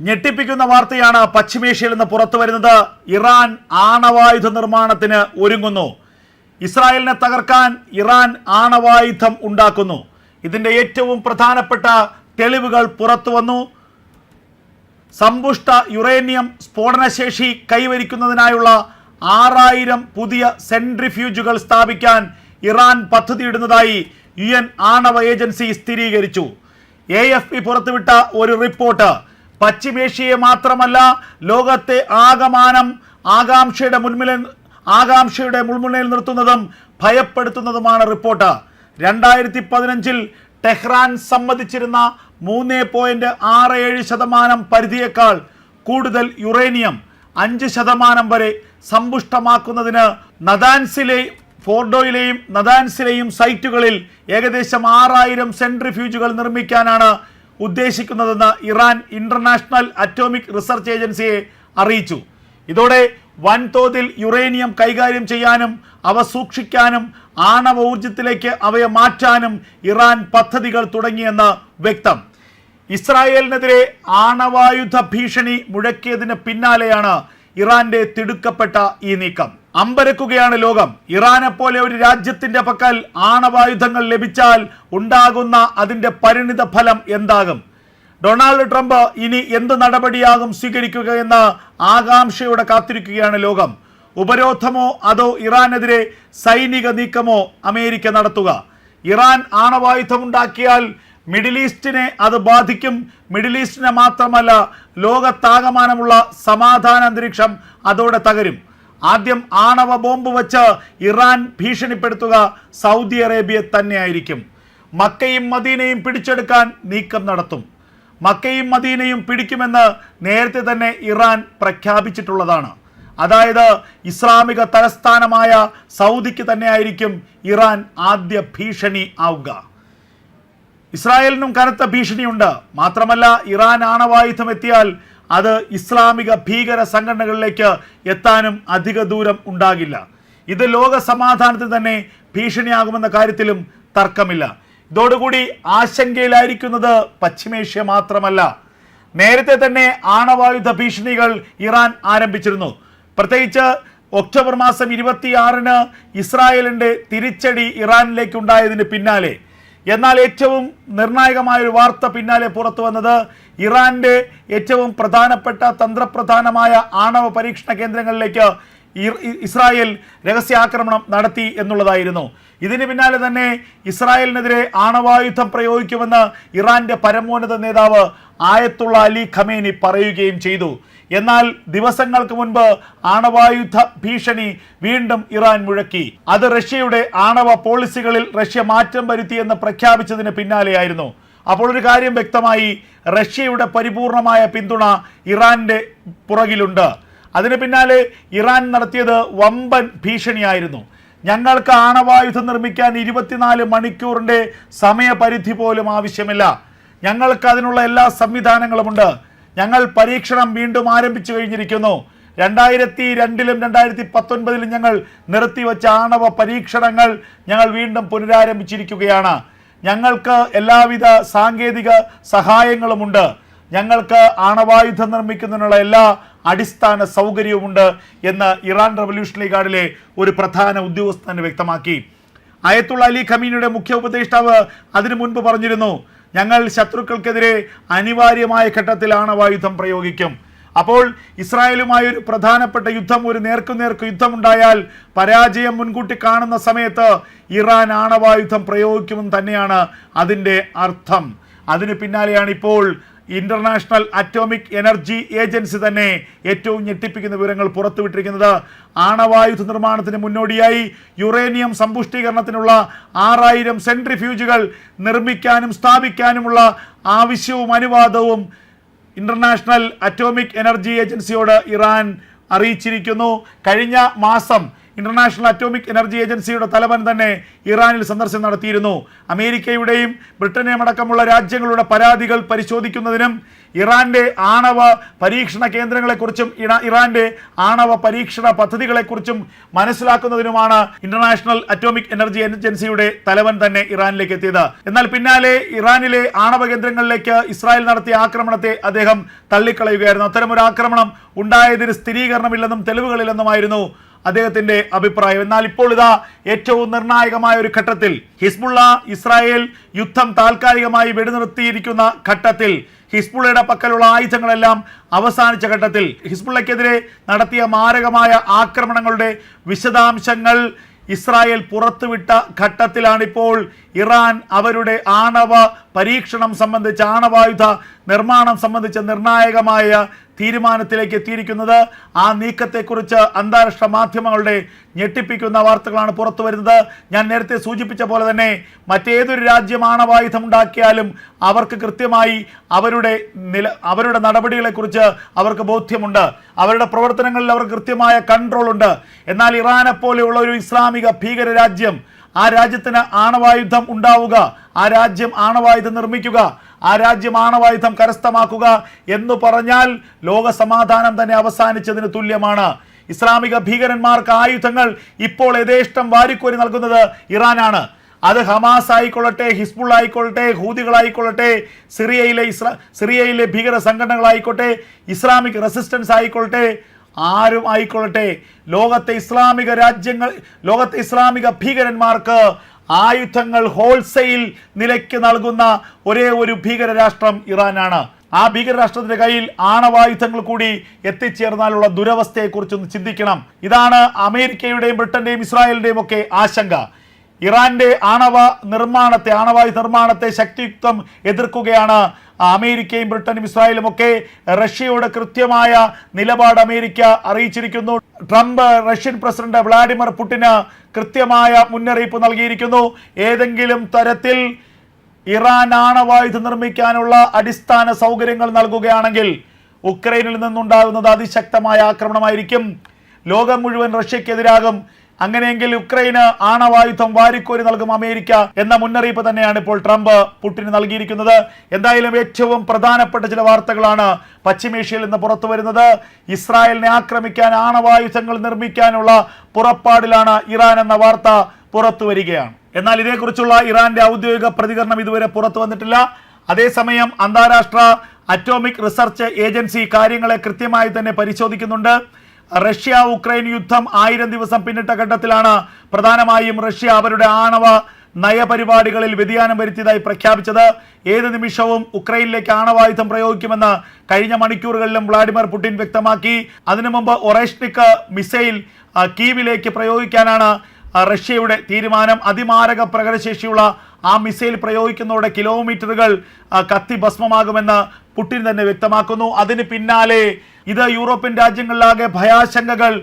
ഞെട്ടിപ്പിക്കുന്ന വാർത്തയാണ് പശ്ചിമേഷ്യയിൽ നിന്ന് പുറത്തു വരുന്നത്. ഇറാൻ ആണവായുധ നിർമ്മാണത്തിന് ഒരുങ്ങുന്നു. ഇസ്രായേലിനെ തകർക്കാൻ ഇറാൻ ആണവായുധം ഉണ്ടാക്കുന്നു. ഇതിന്റെ ഏറ്റവും പ്രധാനപ്പെട്ട തെളിവുകൾ പുറത്തു വന്നു. സമ്പുഷ്ട യുറേനിയം സ്ഫോടനശേഷി കൈവരിക്കുന്നതിനായുള്ള ആറായിരം പുതിയ സെൻട്രിഫ്യൂജുകൾ സ്ഥാപിക്കാൻ ഇറാൻ പദ്ധതിയിടുന്നതായി യു എൻ ആണവ ഏജൻസി സ്ഥിരീകരിച്ചു. എ എഫ് പി പുറത്തുവിട്ട ഒരു റിപ്പോർട്ട്. പശ്ചിമേഷ്യയെ മാത്രമല്ല ലോകത്തെ ആകമാനം ആകാംക്ഷയുടെ മുൻപിൽ ആകാംക്ഷയുടെ മുൾമുനയിൽ നിർത്തുന്നതും ഭയപ്പെടുത്തുന്നതുമാണ് റിപ്പോർട്ട്. രണ്ടായിരത്തി പതിനഞ്ചിൽ ടെഹ്റാൻ സമ്മതിച്ചിരുന്ന മൂന്ന് പോയിന്റ് ആറ് ഏഴ് ശതമാനം പരിധിയേക്കാൾ കൂടുതൽ യുറേനിയം അഞ്ച് ശതമാനം വരെ സമ്പുഷ്ടമാക്കുന്നതിന് നദാൻസിലെ ഫോർഡോയിലെയും നദാൻസിലെയും സൈറ്റുകളിൽ ഏകദേശം ആറായിരം സെൻട്രിഫ്യൂജുകൾ നിർമ്മിക്കാനാണ് ഉദ്ദേശിക്കുന്നതെന്ന് ഇറാൻ ഇന്റർനാഷണൽ അറ്റോമിക് റിസർച്ച് ഏജൻസിയെ അറിയിച്ചു. ഇതോടെ വൻതോതിൽ യുറേനിയം കൈകാര്യം ചെയ്യാനും അവ സൂക്ഷിക്കാനും ആണവ ഊർജത്തിലേക്ക് അവയെ മാറ്റാനും ഇറാൻ പദ്ധതികൾ തുടങ്ങിയെന്ന് വ്യക്തം. ഇസ്രായേലിനെതിരെ ആണവായുധ ഭീഷണി മുഴക്കിയതിന് പിന്നാലെയാണ് ഇറാന്റെ തിടുക്കപ്പെട്ട ഈ നീക്കം. അമ്പരക്കുകയാണ് ലോകം. ഇറാനെ പോലെ ഒരു രാജ്യത്തിന്റെ പക്കൽ ആണവായുധങ്ങൾ ലഭിച്ചാൽ ഉണ്ടാകുന്ന അതിന്റെ പരിണിത ഫലം എന്താകും? ഡൊണാൾഡ് ട്രംപ് ഇനി എന്ത് നടപടിയാകും സ്വീകരിക്കുക എന്ന് ആകാംക്ഷയോടെ കാത്തിരിക്കുകയാണ് ലോകം. ഉപരോധമോ അതോ ഇറാനെതിരെ സൈനിക നീക്കമോ അമേരിക്ക നടത്തുക? ഇറാൻ ആണവായുധമുണ്ടാക്കിയാൽ മിഡിൽ ഈസ്റ്റിനെ അത് ബാധിക്കും. മിഡിൽ ഈസ്റ്റിനെ മാത്രമല്ല ലോകത്താകമാനമുള്ള സമാധാന അന്തരീക്ഷം അതോടെ തകരും. ആദ്യം ആണവ ബോംബ് വച്ച് ഇറാൻ ഭീഷണിപ്പെടുത്തുക സൗദി അറേബ്യ തന്നെയായിരിക്കും. മക്കയും മദീനയും പിടിച്ചെടുക്കാൻ നീക്കം നടത്തും. മക്കയും മദീനയും പിടിക്കുമെന്ന് നേരത്തെ തന്നെ ഇറാൻ പ്രഖ്യാപിച്ചിട്ടുള്ളതാണ്. അതായത് ഇസ്ലാമിക തലസ്ഥാനമായ സൗദിക്ക് തന്നെയായിരിക്കും ഇറാൻ ആദ്യ ഭീഷണി ആവുക. ഇസ്രായേലിനും കനത്ത ഭീഷണിയുണ്ട്. മാത്രമല്ല ഇറാൻ ആണവായുധം എത്തിയാൽ അത് ഇസ്ലാമിക ഭീകര സംഘടനകളിലേക്ക് എത്താനും അധിക ദൂരം ഉണ്ടാകില്ല. ഇത് ലോക സമാധാനത്തിന് തന്നെ ഭീഷണിയാകുമെന്ന കാര്യത്തിലും തർക്കമില്ല. ഇതോടുകൂടി ആശങ്കയിലായിരിക്കുന്നത് പശ്ചിമേഷ്യ മാത്രമല്ല. നേരത്തെ തന്നെ ആണവായുധ ഭീഷണികൾ ഇറാൻ ആരംഭിച്ചിരുന്നു. പ്രത്യേകിച്ച് ഒക്ടോബർ മാസം ഇരുപത്തിയാറിന് ഇസ്രായേലിന്റെ തിരിച്ചടി ഇറാനിലേക്ക് ഉണ്ടായതിന് പിന്നാലെ എന്നാൽ ഏറ്റവും നിർണായകമായ ഒരു വാർത്ത പിന്നാലെ പുറത്തു വന്നത് ഇറാന്റെ ഏറ്റവും പ്രധാനപ്പെട്ട തന്ത്രപ്രധാനമായ ആണവ പരീക്ഷണ കേന്ദ്രങ്ങളിലേക്ക് ഇസ്രായേൽ രഹസ്യാക്രമണം നടത്തി എന്നുള്ളതായിരുന്നു. ഇതിന് പിന്നാലെ തന്നെ ഇസ്രായേലിനെതിരെ ആണവായുധം പ്രയോഗിക്കുമെന്ന് ഇറാന്റെ പരമോന്നത നേതാവ് ആയത്തുള്ള അലി ഖമേനി പറയുകയും ചെയ്തു. എന്നാൽ ദിവസങ്ങൾക്ക് മുൻപ് ആണവായുധ ഭീഷണി വീണ്ടും ഇറാൻ മുഴക്കി. അത് റഷ്യയുടെ ആണവ പോളിസികളിൽ റഷ്യ മാറ്റം വരുത്തിയെന്ന് പ്രഖ്യാപിച്ചതിന് പിന്നാലെയായിരുന്നു. അപ്പോൾ ഒരു കാര്യം വ്യക്തമായി റഷ്യയുടെ പരിപൂർണമായ പിന്തുണ ഇറാന്റെ പുറകിലുണ്ട്. അതിന് പിന്നാലെ ഇറാൻ നടത്തിയത് വമ്പൻ ഭീഷണിയായിരുന്നു. ഞങ്ങൾക്ക് ആണവായുധം നിർമ്മിക്കാൻ ഇരുപത്തിനാല് മണിക്കൂറിന്റെ സമയപരിധി പോലും ആവശ്യമില്ല. ഞങ്ങൾക്ക് അതിനുള്ള എല്ലാ സംവിധാനങ്ങളുമുണ്ട്. ഞങ്ങൾ പരീക്ഷണം വീണ്ടും ആരംഭിച്ചു കഴിഞ്ഞിരിക്കുന്നു. രണ്ടായിരത്തി രണ്ടിലും രണ്ടായിരത്തി പത്തൊൻപതിലും ഞങ്ങൾ നിർത്തിവെച്ച ആണവ പരീക്ഷണങ്ങൾ ഞങ്ങൾ വീണ്ടും പുനരാരംഭിച്ചിരിക്കുകയാണ്. ഞങ്ങൾക്ക് എല്ലാവിധ സാങ്കേതിക സഹായങ്ങളുമുണ്ട്. ഞങ്ങൾക്ക് ആണവായുധം നിർമ്മിക്കുന്നതിനുള്ള എല്ലാ അടിസ്ഥാന സൗകര്യവുമുണ്ട് എന്ന് ഇറാൻ റവല്യൂഷണറി ഗാർഡിലെ ഒരു പ്രധാന ഉദ്യോഗസ്ഥൻ വ്യക്തമാക്കി. അയത്തുള്ള അലി ഖമീനിയുടെ മുഖ്യ ഉപദേഷ്ടാവ് അതിനു മുൻപ് പറഞ്ഞിരുന്നു ഞങ്ങൾ ശത്രുക്കൾക്കെതിരെ അനിവാര്യമായ ഘട്ടത്തിൽ ആണവായുധം പ്രയോഗിക്കും. അപ്പോൾ ഇസ്രായേലുമായി ഒരു പ്രധാനപ്പെട്ട യുദ്ധം ഒരു നേർക്കുനേർക്ക് യുദ്ധമുണ്ടായാൽ പരാജയം മുൻകൂട്ടി കാണുന്ന സമയത്ത് ഇറാൻ ആണവായുധം പ്രയോഗിക്കുമെന്ന് തന്നെയാണ് അതിന്റെ അർത്ഥം. അതിന് പിന്നാലെയാണ് ഇപ്പോൾ ഇന്റർനാഷണൽ അറ്റോമിക് എനർജി ഏജൻസി തന്നെ ഏറ്റവും ഞെട്ടിപ്പിക്കുന്ന വിവരങ്ങൾ പുറത്തുവിട്ടിരിക്കുന്നത്. ആണവായുധ നിർമ്മാണത്തിന് മുന്നോടിയായി യുറേനിയം സമ്പുഷ്ടീകരണത്തിനുള്ള ആറായിരം സെൻട്രിഫ്യൂജുകൾ നിർമ്മിക്കാനും സ്ഥാപിക്കാനുമുള്ള ആവശ്യവും അനുവാദവും ഇന്റർനാഷണൽ അറ്റോമിക് എനർജി ഏജൻസിയോട് ഇറാൻ അറിയിച്ചിരിക്കുന്നു. കഴിഞ്ഞ മാസം ഇന്റർനാഷണൽ അറ്റോമിക് എനർജി ഏജൻസിയുടെ തലവൻ തന്നെ ഇറാനിൽ സന്ദർശനം നടത്തിയിരുന്നു. അമേരിക്കയുടെയും ബ്രിട്ടനെയും അടക്കമുള്ള രാജ്യങ്ങളുടെ പരാതികൾ പരിശോധിക്കുന്നതിനും ഇറാന്റെ ആണവ പരീക്ഷണ കേന്ദ്രങ്ങളെക്കുറിച്ചും ഇറ- ഇറാന്റെ ആണവ പരീക്ഷണ പദ്ധതികളെക്കുറിച്ചും മനസ്സിലാക്കുന്നതിനുമാണ് ഇന്റർനാഷണൽ അറ്റോമിക് എനർജി ഏജൻസിയുടെ തലവൻ തന്നെ ഇറാനിലേക്ക് എത്തിയത്. എന്നാൽ പിന്നാലെ ഇറാനിലെ ആണവ കേന്ദ്രങ്ങളിലേക്ക് ഇസ്രായേൽ നടത്തിയ ആക്രമണത്തെ അദ്ദേഹം തള്ളിക്കളയുകയായിരുന്നു. അത്തരമൊരു ആക്രമണം ഉണ്ടായതിന് സ്ഥിരീകരണമില്ലെന്നും തെളിവുകളില്ലെന്നുമായിരുന്നു അദ്ദേഹത്തിന്റെ അഭിപ്രായം. എന്നാൽ ഇപ്പോൾ ഇതാ ഏറ്റവും നിർണായകമായ ഒരു ഘട്ടത്തിൽ ഹിസ്ബുള്ള ഇസ്രായേൽ യുദ്ധം താൽക്കാലികമായി വെടിനിർത്തിയിരിക്കുന്ന ഘട്ടത്തിൽ ഹിസ്ബുള്ളയുടെ പക്കലുള്ള ആയുധങ്ങളെല്ലാം അവസാനിച്ച ഘട്ടത്തിൽ ഹിസ്ബുള്ളയ്ക്കെതിരെ നടത്തിയ മാരകമായ ആക്രമണങ്ങളുടെ വിശദാംശങ്ങൾ ഇസ്രായേൽ പുറത്തുവിട്ട ഘട്ടത്തിലാണിപ്പോൾ. ഇറാൻ അവരുടെ ആണവ പരീക്ഷണം സംബന്ധിച്ച ആണവായുധ നിർമ്മാണം സംബന്ധിച്ച നിർണായകമായ തീരുമാനത്തിലേക്ക് എത്തിയിരിക്കുന്നത്. ആ നീക്കത്തെക്കുറിച്ച് അന്താരാഷ്ട്ര മാധ്യമങ്ങളുടെ ഞെട്ടിപ്പിക്കുന്ന വാർത്തകളാണ് പുറത്തു വരുന്നത്. ഞാൻ നേരത്തെ സൂചിപ്പിച്ച പോലെ തന്നെ മറ്റേതൊരു രാജ്യം ആണവായുധം ഉണ്ടാക്കിയാലും അവർക്ക് കൃത്യമായി അവരുടെ നില അവരുടെ നടപടികളെക്കുറിച്ച് അവർക്ക് ബോധ്യമുണ്ട്. അവരുടെ പ്രവർത്തനങ്ങളിൽ അവർക്ക് കൃത്യമായ കൺട്രോൾ ഉണ്ട് എന്നാൽ ഇറാനെ പോലെയുള്ള ഒരു ഇസ്ലാമിക ഭീകര രാജ്യം ആ രാജ്യത്തിന് ആണവായുധം ഉണ്ടാവുക ആ രാജ്യം ആണവായുധം നിർമ്മിക്കുക ആ രാജ്യം ആണവായുധം കരസ്ഥമാക്കുക എന്ന് പറഞ്ഞാൽ ലോക സമാധാനം തന്നെ അവസാനിച്ചതിന് തുല്യമാണ്. ഇസ്ലാമിക ഭീകരന്മാർക്ക് ആയുധങ്ങൾ ഇപ്പോൾ യഥേഷ്ടം വാരിക്കോരി നൽകുന്നത് ഇറാനാണ്. അത് ഹമാസ് ആയിക്കൊള്ളട്ടെ ഹിസ്ബുൾ ആയിക്കൊള്ളട്ടെ സിറിയയിലെ ഇസ്ലാ സിറിയയിലെ ഭീകര സംഘടനകളായിക്കോട്ടെ ഇസ്ലാമിക് റെസിസ്റ്റൻസ് ആയിക്കൊള്ളട്ടെ ആരും ആയിക്കൊള്ളട്ടെ. ലോകത്തെ ഇസ്ലാമിക രാജ്യങ്ങൾ ലോകത്തെ ഇസ്ലാമിക ഭീകരന്മാർക്ക് ആയുധങ്ങൾ ഹോൾസെയിൽ നിലയ്ക്ക് നൽകുന്ന ഒരേ ഒരു ഭീകരരാഷ്ട്രം ഇറാനാണ്. ആ ഭീകരരാഷ്ട്രത്തിന്റെ കയ്യിൽ ആണവായുധങ്ങൾ കൂടി എത്തിച്ചേർന്നാലുള്ള ദുരവസ്ഥയെക്കുറിച്ചൊന്ന് ചിന്തിക്കണം. ഇതാണ് അമേരിക്കയുടെയും ബ്രിട്ടന്റെയും ഇസ്രായേലിന്റെയും ഒക്കെ ആശങ്ക. ഇറാന്റെ ആണവ നിർമ്മാണത്തെ ആണവായു നിർമ്മാണത്തെ ശക്തിയുക്തം എതിർക്കുകയാണ് അമേരിക്കയും ബ്രിട്ടനും ഇസ്രായേലും ഒക്കെ. റഷ്യയുടെ കൃത്യമായ നിലപാട് അമേരിക്ക അറിയിച്ചിരിക്കുന്നു. ട്രംപ് റഷ്യൻ പ്രസിഡന്റ് വ്ളാഡിമിർ പുടിന് കൃത്യമായ മുന്നറിയിപ്പ് നൽകിയിരിക്കുന്നു. ഏതെങ്കിലും തരത്തിൽ ഇറാൻ ആണവായുധ നിർമ്മിക്കാനുള്ള അടിസ്ഥാന സൗകര്യങ്ങൾ നൽകുകയാണെങ്കിൽ ഉക്രൈനിൽ നിന്നുണ്ടാകുന്നത് അതിശക്തമായ ആക്രമണമായിരിക്കും. ലോകം മുഴുവൻ റഷ്യക്കെതിരാകും. അങ്ങനെയെങ്കിൽ ഉക്രൈന് ആണവായുധം വാരിക്കോരി നൽകും അമേരിക്ക എന്ന മുന്നറിയിപ്പ് തന്നെയാണ് ഇപ്പോൾ ട്രംപ് പുട്ടിന് നൽകിയിരിക്കുന്നത്. എന്തായാലും ഏറ്റവും പ്രധാനപ്പെട്ട ചില വാർത്തകളാണ് പശ്ചിമേഷ്യയിൽ നിന്ന് പുറത്തു വരുന്നത്. ഇസ്രായേലിനെ ആക്രമിക്കാൻ ആണവായുധങ്ങൾ നിർമ്മിക്കാനുള്ള പുറപ്പാടിലാണ് ഇറാൻ എന്ന വാർത്ത പുറത്തു വരികയാണ്. എന്നാൽ ഇതേക്കുറിച്ചുള്ള ഇറാന്റെ ഔദ്യോഗിക പ്രതികരണം ഇതുവരെ പുറത്തു വന്നിട്ടില്ല. അതേസമയം അന്താരാഷ്ട്ര അറ്റോമിക് റിസർച്ച് ഏജൻസി കാര്യങ്ങളെ കൃത്യമായി തന്നെ പരിശോധിക്കുന്നുണ്ട്. റഷ്യ ഉക്രൈൻ യുദ്ധം ആയിരം ദിവസം പിന്നിട്ട ഘട്ടത്തിലാണ് പ്രധാനമായും റഷ്യ അവരുടെ ആണവ നയപരിപാടികളിൽ വ്യതിയാനം വരുത്തിയതായി പ്രഖ്യാപിച്ചത്. ഏത് നിമിഷവും ഉക്രൈനിലേക്ക് ആണവായുധം പ്രയോഗിക്കുമെന്ന് കഴിഞ്ഞ മണിക്കൂറുകളിലും വ്ളാഡിമിർ പുടിൻ വ്യക്തമാക്കി. അതിനു മുമ്പ് ഒറേഷ്നിക് മിസൈൽ കീവിലേക്ക് പ്രയോഗിക്കാനാണ് റഷ്യയുടെ തീരുമാനം. അതിമാരക പ്രകടശേഷിയുള്ള ആ മിസൈൽ പ്രയോഗിക്കുന്നതോടെ കിലോമീറ്ററുകൾ കത്തി ഭസ്മമാകുമെന്ന് പുടിൻ തന്നെ വ്യക്തമാക്കുന്നു. അതിന് പിന്നാലെ ഇത് യൂറോപ്യൻ രാജ്യങ്ങളിലാകെ ഭയാശങ്കകൾ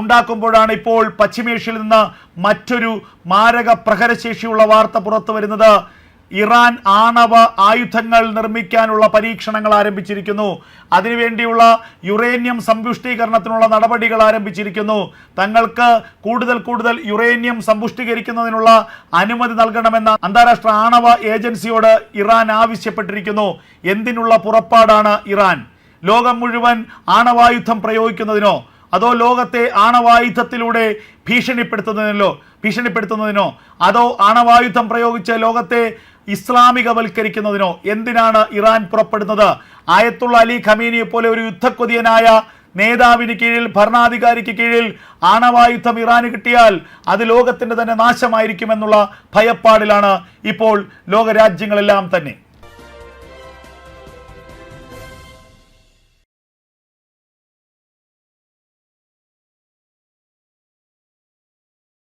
ഉണ്ടാക്കുമ്പോഴാണ് ഇപ്പോൾ പശ്ചിമേഷ്യയിൽ നിന്ന് മറ്റൊരു മാരക പ്രഹരശേഷിയുള്ള വാർത്ത പുറത്തു വരുന്നത്. ഇറാൻ ആണവ ആയുധങ്ങൾ നിർമ്മിക്കാനുള്ള പരീക്ഷണങ്ങൾ ആരംഭിച്ചിരിക്കുന്നു. അതിനുവേണ്ടിയുള്ള യുറേനിയം സമ്പുഷ്ടീകരണത്തിനുള്ള നടപടികൾ ആരംഭിച്ചിരിക്കുന്നു. തങ്ങൾക്ക് കൂടുതൽ കൂടുതൽ യുറേനിയം സമ്പുഷ്ടീകരിക്കുന്നതിനുള്ള അനുമതി നൽകണമെന്ന അന്താരാഷ്ട്ര ആണവ ഏജൻസിയോട് ഇറാൻ ആവശ്യപ്പെട്ടിരിക്കുന്നു. എന്തിനുള്ള പുറപ്പാടാണ് ഇറാൻ? ലോകം മുഴുവൻ ആണവായുധം പ്രയോഗിക്കുന്നതിനോ അതോ ലോകത്തെ ആണവായുധത്തിലൂടെ ഭീഷണിപ്പെടുത്തുന്നതിനോ ഭീഷണിപ്പെടുത്തുന്നതിനോ അതോ ആണവായുധം പ്രയോഗിച്ച് ലോകത്തെ ഇസ്ലാമികവൽക്കരിക്കുന്നതിനോ എന്തിനാണ് ഇറാൻ പുറപ്പെടുന്നത്? ആയത്തുള്ള അലി ഖമീനിയെ പോലെ ഒരു യുദ്ധക്കൊതിയനായ നേതാവിന് കീഴിൽ ഭരണാധികാരിക്ക് കീഴിൽ ആണവായുധം ഇറാന് കിട്ടിയാൽ അത് ലോകത്തിന്റെ തന്നെ നാശമായിരിക്കുമെന്നുള്ള ഭയപ്പാടിലാണ് ഇപ്പോൾ ലോകരാജ്യങ്ങളെല്ലാം തന്നെ.